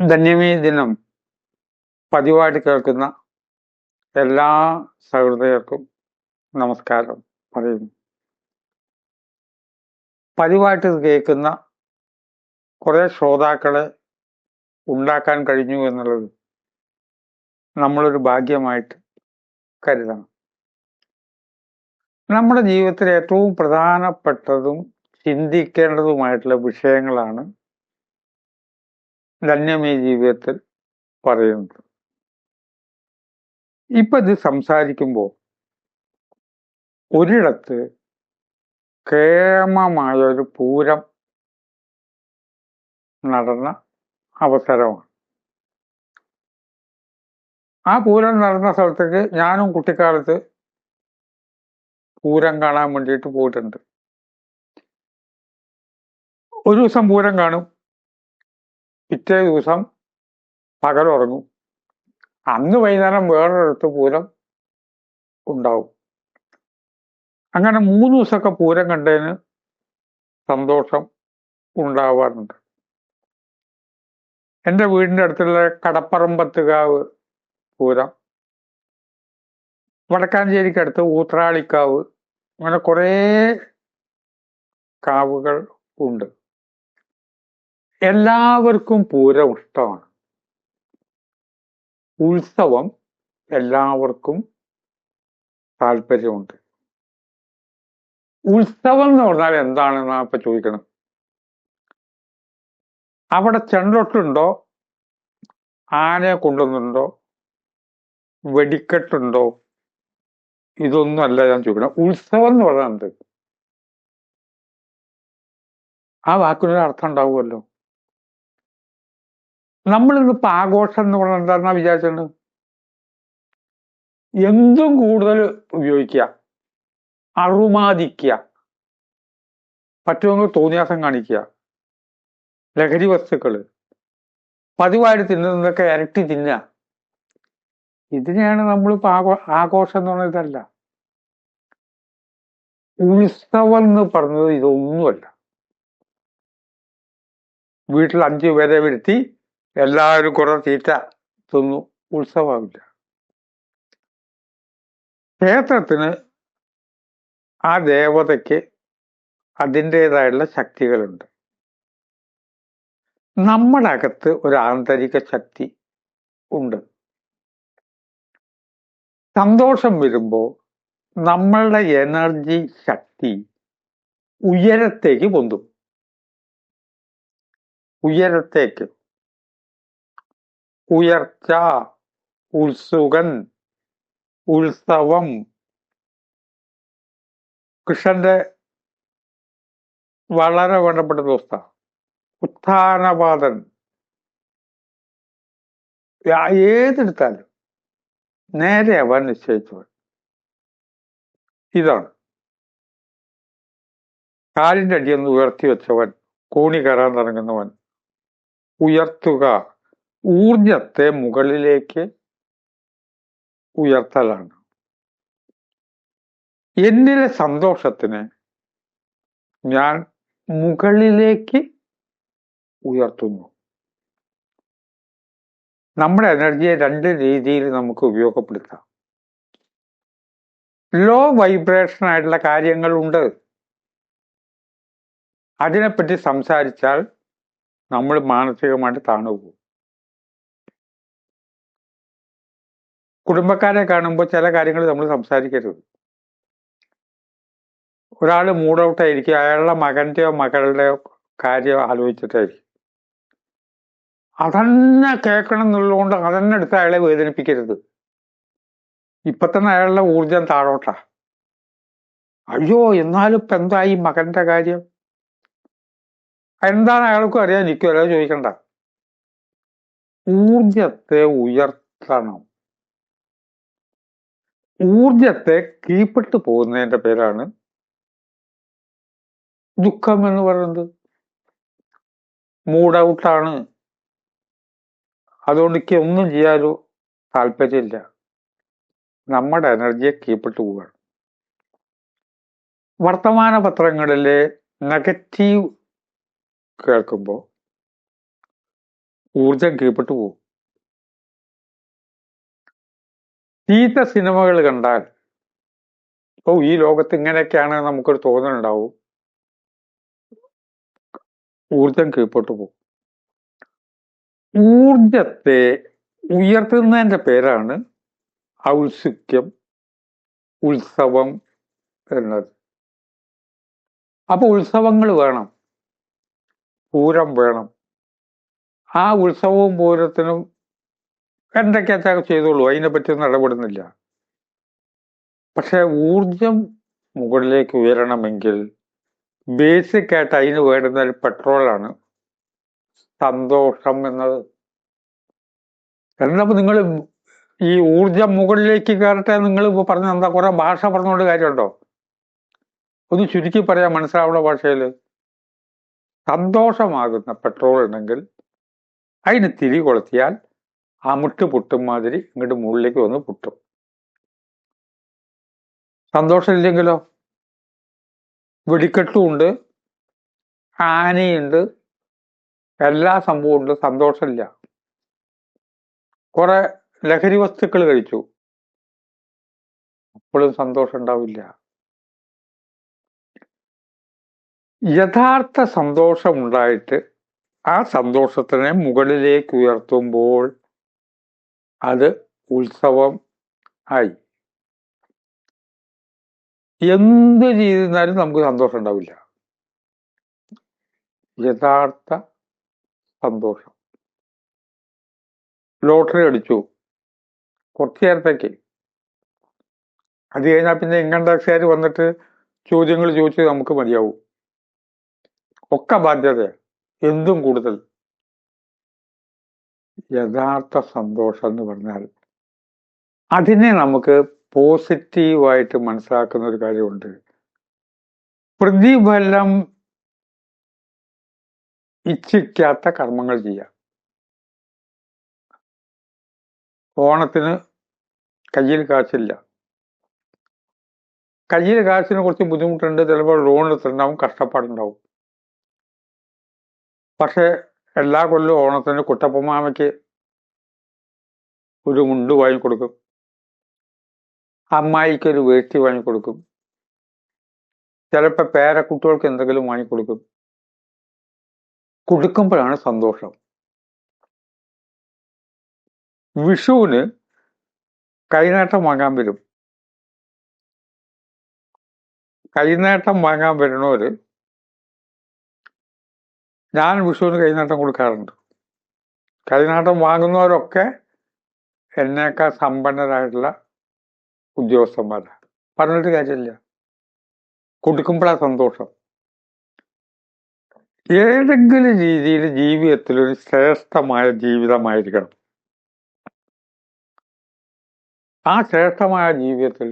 ധന്യമേ ദിനം പതിവായിട്ട് കേൾക്കുന്ന എല്ലാ സഹൃദയർക്കും നമസ്കാരം പറയുന്നു. പതിവായിട്ട് കേൾക്കുന്ന കുറെ ശ്രോതാക്കളെ ഉണ്ടാക്കാൻ കഴിഞ്ഞു എന്നുള്ളത് നമ്മളൊരു ഭാഗ്യമായിട്ട് കരുതണം. നമ്മുടെ ജീവിതത്തിൽ ഏറ്റവും പ്രധാനപ്പെട്ടതും ചിന്തിക്കേണ്ടതുമായിട്ടുള്ള വിഷയങ്ങളാണ് ധന്യമേ ജീവിതത്തിൽ പറയുന്നത്. ഇപ്പൊ ഇത് സംസാരിക്കുമ്പോൾ ഒരിടത്ത് കേമമായ ഒരു പൂരം നടന്ന അവസരമാണ്. ആ പൂരം നടന്ന സ്ഥലത്തേക്ക് ഞാനും കുട്ടിക്കാലത്ത് പൂരം കാണാൻ വേണ്ടിയിട്ട് പോയിട്ടുണ്ട്. ഒരു ദിവസം പൂരം കാണും. പിറ്റേ ദിവസം പകലുറങ്ങും അന്ന് വൈകുന്നേരം വേറൊരിടത്ത് പൂരം ഉണ്ടാവും. അങ്ങനെ മൂന്ന് ദിവസമൊക്കെ പൂരം കണ്ടതിന് സന്തോഷം ഉണ്ടാവാറുണ്ട്. എന്റെ വീടിന്റെ അടുത്തുള്ള കടപ്പറമ്പത്തുകാവ് പൂരം വടക്കാഞ്ചേരിക്കടുത്ത് ഊത്രാളിക്കാവ് അങ്ങനെ കുറേ കാവുകൾ ഉണ്ട്. എല്ലാവർക്കും പൂരം ഇഷ്ടമാണ് ഉത്സവം എല്ലാവർക്കും താല്പര്യമുണ്ട്. ഉത്സവം എന്ന് പറഞ്ഞാൽ എന്താണെന്നാ ഇപ്പൊ ചോദിക്കണം. അവിടെ ചെണ്ടൊട്ടുണ്ടോ? ആനയെ കൊണ്ടുവന്നുണ്ടോ വെടിക്കെട്ടുണ്ടോ? ഇതൊന്നും അല്ല ഞാൻ ചോദിക്കണം ഉത്സവം എന്ന് പറഞ്ഞാൽ എന്ത്? ആ വാക്കിനൊരു അർത്ഥം ഉണ്ടാവുമല്ലോ. നമ്മളിന്നിപ്പോ ആഘോഷം എന്ന് പറഞ്ഞാൽ എന്താണെന്നാ വിചാരിച്ചത് എന്തും കൂടുതൽ ഉപയോഗിക്കുക. അറുമാദിക്കുക പറ്റുമെങ്കിൽ തോന്നിയാസം കാണിക്കുക. ലഹരി വസ്തുക്കൾ. പതിവായിട്ട് തിന്നുന്നതൊക്കെ ഇരട്ടി തിന്നുക. ഇതിനെയാണ് നമ്മളിപ്പോ ആഘോ ആഘോഷം എന്ന് പറഞ്ഞ ഇതല്ല. ഉത്സവം എന്ന് പറഞ്ഞത് ഇതൊന്നുമല്ല. വീട്ടിൽ അഞ്ചു പേരെ വരുത്തി എല്ലാവരും കുറെ തീറ്റ തിന്നു. ഉത്സവമില്ല. ക്ഷേത്രത്തിന് ആ ദേവതയ്ക്ക് അതിന്റെതായുള്ള ശക്തികളുണ്ട്. നമ്മുടെ അകത്ത് ഒരു ആന്തരിക ശക്തി ഉണ്ട്. സന്തോഷം വരുമ്പോൾ നമ്മളുടെ എനർജി ശക്തി ഉയരത്തേക്ക് പൊന്തും. ഉയരത്തേക്ക്. ഉയർച്ച ഉത്സുകൻ ഉത്സവം. കൃഷ്ണന്റെ വളരെ വേണ്ടപ്പെട്ട ദോസ്ത ഉത്ഥാനപാതൻ ഏതെടുത്താലും നേരെ അവൻ നിശ്ചയിച്ചവൻ. ഇതാണ്. കാലിന്റെ അടിയൊന്ന് ഉയർത്തി വെച്ചവൻ കൂണി കയറാൻ തുടങ്ങുന്നവൻ. ഉയർത്തുക. ഊർജത്തെ മുകളിലേക്ക് ഉയർത്തലാണ്. എന്നിലെ സന്തോഷത്തിന് ഞാൻ മുകളിലേക്ക് ഉയർത്തുന്നു. നമ്മുടെ എനർജിയെ രണ്ട് രീതിയിൽ നമുക്ക് ഉപയോഗപ്പെടുത്താം. ലോ വൈബ്രേഷൻ ആയിട്ടുള്ള കാര്യങ്ങളുണ്ട് അതിനെപ്പറ്റി സംസാരിച്ചാൽ നമ്മൾ മാനസികമായിട്ട് താണു പോകും കുടുംബക്കാരെ കാണുമ്പോൾ ചില കാര്യങ്ങൾ നമ്മൾ സംസാരിക്കരുത്. ഒരാൾ മൂഡ് ഔട്ട് ആയിരിക്കും അയാളുടെ മകന്റെയോ മകളുടെയോ കാര്യം ആലോചിച്ചിട്ടായിരിക്കും. അതന്നെ കേൾക്കണം എന്നുള്ളതുകൊണ്ട് അതന്നെ എടുത്ത് അയാളെ വേദനിപ്പിക്കരുത്. ഇപ്പൊ തന്നെ അയാളുടെ ഊർജം താഴോട്ടാ. അയ്യോ എന്നാലും ഇപ്പൊ ഈ മകന്റെ കാര്യം? എന്താണ് അയാൾക്കും അറിയാൻ നിൽക്കുമല്ലോ ചോദിക്കണ്ട. ഊർജത്തെ ഉയർത്തണം. ഊർജത്തെ കീഴ്പെട്ടു പോകുന്നതിന്റെ പേരാണ് ദുഃഖം എന്ന് പറയുന്നത്. മൂഡ് ഔട്ടാണ് അതുകൊണ്ട് എനിക്ക് ഒന്നും ചെയ്യാനോ താല്പര്യമില്ല. നമ്മുടെ എനർജിയെ കീഴ്പ്പെട്ടു പോവുകയാണ്. വർത്തമാന പത്രങ്ങളിലെ നെഗറ്റീവ് കേൾക്കുമ്പോൾ ഊർജം കീഴ്പ്പെട്ടു പോകും. ചീത്ത സിനിമകൾ കണ്ടാൽ ഓ ഈ ലോകത്ത് ഇങ്ങനെയൊക്കെയാണ് നമുക്കൊരു തോന്നലുണ്ടാവും. ഊർജം കീഴ്പ്പെട്ടു പോകും. ഊർജത്തെ ഉയർത്തുന്നതിന്റെ പേരാണ് ഔത്സുക്യം ഉത്സവം എന്നത്. അപ്പൊ ഉത്സവങ്ങൾ വേണം പൂരം വേണം. ആ ഉത്സവവും പൂരത്തിനും എന്തൊക്കെയാ ചെയ്തോളൂ. അതിനെപ്പറ്റിയൊന്നും ഇടപെടുന്നില്ല. പക്ഷെ ഊർജം മുകളിലേക്ക് ഉയരണമെങ്കിൽ ബേസിക് ആയിട്ട് അതിന് വേണ്ടുന്ന ഒരു പെട്രോളാണ് സന്തോഷം എന്നത്. എന്നപ്പോ നിങ്ങൾ ഈ ഊർജം മുകളിലേക്ക് കയറട്ടെ നിങ്ങൾ ഇപ്പൊ പറഞ്ഞ എന്താ കുറെ ഭാഷ പറഞ്ഞുകൊണ്ട് കാര്യമുണ്ടോ? ഒന്ന് ചുരുക്കി പറയാം മനസ്സിലാവുന്ന ഭാഷയിൽ സന്തോഷമാകുന്ന പെട്രോൾ ഉണ്ടെങ്കിൽ അതിന് തിരി കൊളുത്തിയാൽ അമുട്ട് പൊട്ടും മാതിരി ഇങ്ങോട്ട് മുകളിലേക്ക് വന്ന് പൊട്ടും. സന്തോഷമില്ലെങ്കിലോ? വെടിക്കെട്ടുമുണ്ട് ആനയുണ്ട് എല്ലാ സംഭവവും ഉണ്ട് സന്തോഷമില്ല. കുറെ ലഹരി വസ്തുക്കൾ കഴിച്ചു. അപ്പോഴും സന്തോഷം ഉണ്ടാവില്ല. യഥാർത്ഥ സന്തോഷം ഉണ്ടായിട്ട് ആ സന്തോഷത്തിനെ മുകളിലേക്ക് ഉയർത്തുമ്പോൾ അത് ഉത്സവം ആയി. എന്ത് ചെയ്തിരുന്നാലും നമുക്ക് സന്തോഷം ഉണ്ടാവില്ല. യഥാർത്ഥ സന്തോഷം. ലോട്ടറി അടിച്ചു. കുറച്ചു നേരത്തേക്ക്. അത് കഴിഞ്ഞാൽ പിന്നെ ഇൻകം ടാക്സുകാർ വന്നിട്ട് ചോദ്യങ്ങൾ ചോദിച്ച് നമുക്ക് മതിയാവും. ഒക്കെ ബാധ്യത എന്തും കൂടുതൽ. യഥാർത്ഥ സന്തോഷം എന്ന് പറഞ്ഞാൽ അതിനെ നമുക്ക് പോസിറ്റീവായിട്ട് മനസ്സിലാക്കുന്ന ഒരു കാര്യമുണ്ട്. പ്രതിഫലം ഇച്ഛിക്കാത്ത കർമ്മങ്ങൾ ചെയ്യാം. ഓണത്തിന് കയ്യിൽ കാശില്ല. കയ്യിൽ കാശിന് കുറച്ച് ബുദ്ധിമുട്ടുണ്ട് ചിലപ്പോൾ ലോൺ എടുത്തിട്ടുണ്ടാവും കഷ്ടപ്പാടുണ്ടാവും. പക്ഷെ എല്ലാ കൊല്ലവും ഓണത്തിന് കുട്ടപ്പമാമയ്ക്ക് ഒരു മുണ്ട് വാങ്ങിക്കൊടുക്കും. അമ്മായിക്ക് ഒരു വേട്ടി വാങ്ങിക്കൊടുക്കും. ചിലപ്പോൾ പേരക്കുട്ടികൾക്ക് എന്തെങ്കിലും വാങ്ങിക്കൊടുക്കും. കൊടുക്കുമ്പോഴാണ് സന്തോഷം. വിഷുവിന് കൈനേട്ടം വാങ്ങാൻ വരും. കൈനേട്ടം വാങ്ങാൻ വരുന്നവര് ഞാൻ വിഷുവിന് കൈനാട്ടം കൊടുക്കാറുണ്ട്. കൈനാട്ടം വാങ്ങുന്നവരൊക്കെ എന്നേക്കാൾ സമ്പന്നരായിട്ടുള്ള ഉദ്യോഗസ്ഥന്മാരാണ് പറഞ്ഞിട്ട് കാര്യമില്ല. കൊടുക്കുമ്പോഴാണ് സന്തോഷം. ഏതെങ്കിലും രീതിയിൽ ജീവിതത്തിൽ ഒരു ശ്രേഷ്ഠമായ ജീവിതമായിരിക്കണം. ആ ശ്രേഷ്ഠമായ ജീവിതത്തിൽ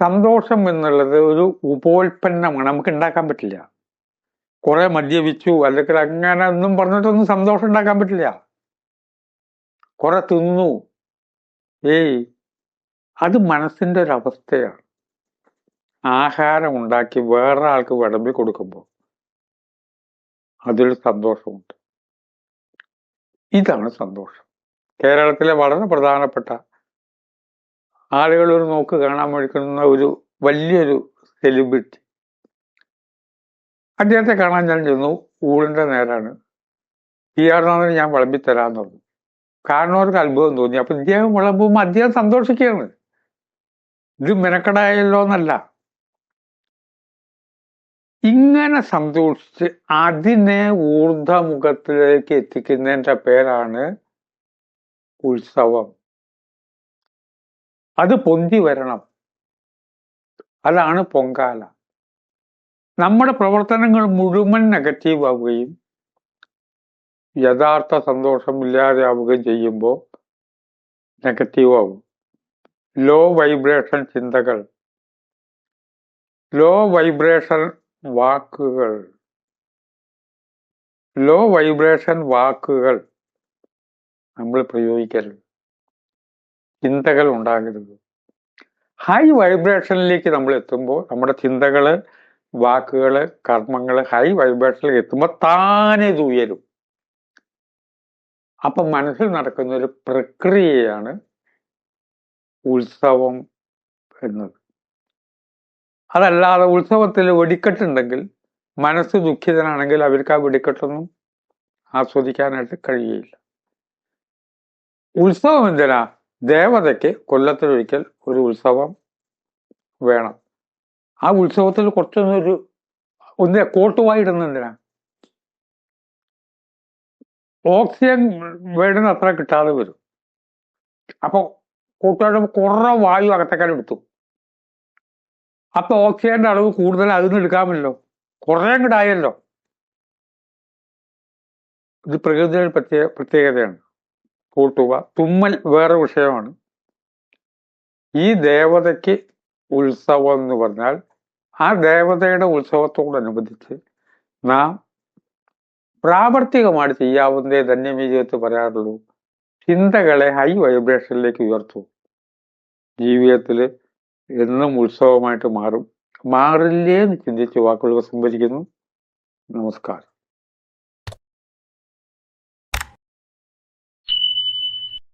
സന്തോഷം എന്നുള്ളത് ഒരു ഉപോൽപ്പന്നമാണ്. നമുക്ക് ഉണ്ടാക്കാൻ പറ്റില്ല. കുറെ മദ്യപിച്ചു. അല്ലെങ്കിൽ അങ്ങനെ ഒന്നും പറഞ്ഞിട്ടൊന്നും സന്തോഷം ഉണ്ടാക്കാൻ പറ്റില്ല. കുറെ തിന്നു. ഏയ് അത് മനസ്സിന്റെ ഒരവസ്ഥയാണ് ആഹാരം ഉണ്ടാക്കി വേറെ ആൾക്ക് വിളമ്പി കൊടുക്കുമ്പോൾ അതിൽ സന്തോഷമുണ്ട്. ഇതാണ് സന്തോഷം. കേരളത്തിലെ വളരെ പ്രധാനപ്പെട്ട ആളുകൾ ഒരു നോക്ക് കാണാൻ വഴിക്കുന്ന ഒരു വലിയൊരു സെലിബ്രിറ്റി അദ്ദേഹത്തെ കാണാൻ ഞാൻ ചെന്നു. ഊഴിന്റെ നേരാണ്. ആർ നാഥന് ഞാൻ വിളമ്പി തരാന്ന് പറഞ്ഞു. അവർക്ക് അത്ഭുതം തോന്നി. അപ്പൊ ഇദ്ദേഹം വിളമ്പുമ്പോൾ അദ്ദേഹം സന്തോഷിക്കുകയാണ്. ഇത് മെനക്കെടായല്ലോ എന്നല്ല. ഇങ്ങനെ സന്തോഷിച്ച് അതിനെ ഊർധമുഖത്തിലേക്ക് എത്തിക്കുന്നതിന്റെ പേരാണ് ഉത്സവം. അത് പൊന്തി വരണം. അതാണ് പൊങ്കാല. നമ്മുടെ പ്രവർത്തനങ്ങൾ മുഴുവൻ നെഗറ്റീവ് ആവുകയും യഥാർത്ഥ സന്തോഷം ഇല്ലാതെയാവുകയും ചെയ്യുമ്പോൾ നെഗറ്റീവ് ആവും. ലോ വൈബ്രേഷൻ ചിന്തകൾ ലോ വൈബ്രേഷൻ വാക്കുകൾ ലോ വൈബ്രേഷൻ വാക്കുകൾ നമ്മൾ പ്രയോഗിക്കരുത്. ചിന്തകൾ ഉണ്ടാകരുത്. ഹൈ വൈബ്രേഷനിലേക്ക് നമ്മൾ എത്തുമ്പോൾ നമ്മുടെ ചിന്തകൾ വാക്കുകൾ കർമ്മങ്ങൾ ഹൈ വൈബ്രേഷനിൽ എത്തുമ്പോൾ താനെ ഇത് ഉയരും. അപ്പം മനസ്സിൽ നടക്കുന്ന ഒരു പ്രക്രിയയാണ് ഉത്സവം എന്നത്. അതല്ലാതെ ഉത്സവത്തിൽ വെടിക്കെട്ടുണ്ടെങ്കിൽ മനസ്സ് ദുഃഖിതനാണെങ്കിൽ അവർക്ക് ആ വെടിക്കെട്ടൊന്നും ആസ്വദിക്കാനായിട്ട് കഴിയുകയില്ല. ഉത്സവം എന്തിനാ? ദേവതയ്ക്ക് കൊല്ലത്തിലൊരിക്കൽ ഒരു ഉത്സവം വേണം. ആ ഉത്സവത്തിൽ കുറച്ചൊന്നൊരു ഒന്ന് കോട്ടുമായി ഇടുന്നതിനാ ഓക്സിജൻ വേണ്ടുന്ന അത്ര കിട്ടാതെ വരും. അപ്പൊ കൂട്ടുകാരുടെ കുറെ വായു അകത്തേക്കാൻ എടുത്തു. അപ്പൊ ഓക്സിജന്റെ അളവ് കൂടുതൽ അതിൽ നിന്ന് എടുക്കാമല്ലോ കുറെ കിടായല്ലോ ഇത് പ്രകൃതിയുടെ പ്രത്യേക പ്രത്യേകതയാണ്. കൂട്ടുക തുമ്മൽ വേറെ വിഷയമാണ്. ഈ ദേവതയ്ക്ക് ഉത്സവം എന്ന് പറഞ്ഞാൽ ആ ദേവതയുടെ ഉത്സവത്തോടനുബന്ധിച്ച് നാം പ്രാവർത്തികമായിട്ട് ചെയ്യാവുന്നതേ ധന്യമേ ജീവിതത്തിൽ പറയാറുള്ളൂ. ചിന്തകളെ ഹൈ വൈബ്രേഷനിലേക്ക് ഉയർത്തും. ജീവിതത്തിൽ എന്നും ഉത്സവമായിട്ട് മാറും. മാറില്ലേ എന്ന് ചിന്തിച്ച് വാക്കുകൾ സംഭരിക്കുന്നു. നമസ്കാരം.